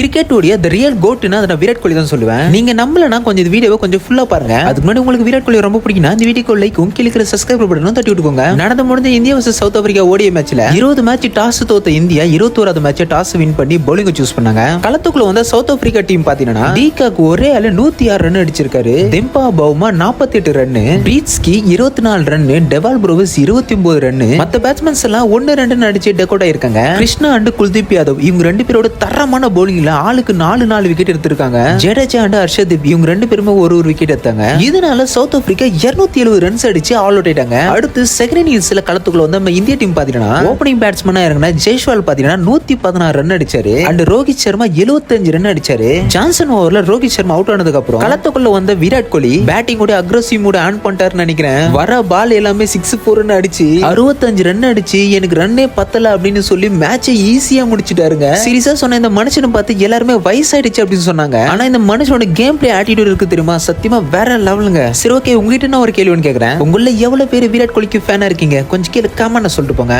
கிரிக்கெட்டுடைய the real கோட்னா அதை நான் விராட் கோலி தான் சொல்லுவேன். நீங்க நம்மளனா கொஞ்சம் இந்த வீடியோவை கொஞ்சம் ஃபுல்லா பாருங்க. அதுக்கு முன்னாடி உங்களுக்கு விராட் கோலி ரொம்ப பிடிக்கும்னா இந்த வீடியோ லைக்கும் கிளிக்கிற சப்ஸ்கிரைப் பட்டனும் தட்டி விட்டுக்கோங்க. நடந்து முடிஞ்ச இந்தியா வர்சஸ் சவுத் ஆப்பிரிக்கா ஓடிய மேட்ச்ல இருபது மேட்ச் டாஸ் தோத்த இந்தியா இருபத்தோராது மேட்ச் டாஸ் வின் பண்ணி பவுலிங் சூஸ் பண்ணாங்க. களத்துக்குள்ள வந்த சவுத் ஆப்பிரிக்கா டீம் பாத்தீங்கன்னா டீகாக்கு ஒரே ஆளு நூத்தி ஆறு ரன் அடிச்சிருக்காரு. தெம்பா பவுமா நாற்பத்தி எட்டு ரன் பிரீட்ஸ்கி இருபத்தி நாலு ரன் டெவால் ப்ரோவஸ் இருபத்தி ஒன்பது ரன் மத்த பேட்ஸ்மேன்ஸ் எல்லாம் ஒன்னு ரெண்டு அடிச்சு டெக்கோட் ஆயிருக்காங்க. கிருஷ்ணா அண்ட் குல்தீப் யாதவ் இவங்க ரெண்டு பேரோட தரமான பவுலிங்ல ஆளுக்கு நாலு நாலு விக்கெட் எடுத்திருக்காங்க. ஜடேஜா அண்ட் ஹர்ஷதீப் இவங்க ரெண்டு பேருமே ஒரு ஒரு விக்கெட் எடுத்தாங்க. இதனால சவுத் ஆப்பிரிக்கா 270 எழுபது ரன்ஸ் அடிச்சு ஆல் அவுட் ஆயிட்டாங்க. அடுத்து செகண்ட் இன்னிங்ஸ்ல களத்துக்குள்ள வந்து நம்ம இந்திய டீம் பாத்தீங்கன்னா ஓப்பனிங் பேட்ஸ்மேனா இறங்கின ஜெய்ஷ்வால் பாத்தீங்கன்னா நூத்தி பதினாறு ரன் அடிச்சாரு. அண்ட் ரோஹித் சர்மா 75 ரன் அடிச்சாரு. ஜான்சன் ஓவர்ல ரோஹித் சர்மா அவுட் ஆனதுக்கு அப்புறம் களத்துக்குள்ள வந்த விராட் கோலி பேட்டிங் கூட அக்ரஸிவ் மூட ஆன் பண்ணிட்டாருன்னு நினைக்கிறேன். வர பால் எல்லாமே சிக்ஸ் ஃபோர் அடிச்சு அறுபத்தஞ்சு ரன் அடிச்சு எனக்கு ரன்னே பத்தல அப்படின்னு சொல்லி மேட்சை ஈஸியா முடிச்சிட்டாருங்க. சீரியஸா சொன்ன இந்த மனுஷனை பார்த்து எல்லாருமே வயசாயிடுச்சு அப்படின்னு சொன்னாங்க. ஆனா இந்த மனுஷனோட கேம் பிளே ஆட்டிடியூட் இருக்கு தெரியுமா? சத்தியமா வேற லெவலுங்க. சரி ஓகே உங்ககிட்ட நான் ஒரு கேள்வி ஒன்று கேக்குறேன். உங்கள எவ்வளவு பேர் விராட் கோலிக்கு ஃபேனா இருக்கீங்க? கொஞ்சம் கீழே காமெண்ட் சொல்லிட்டு போங்க.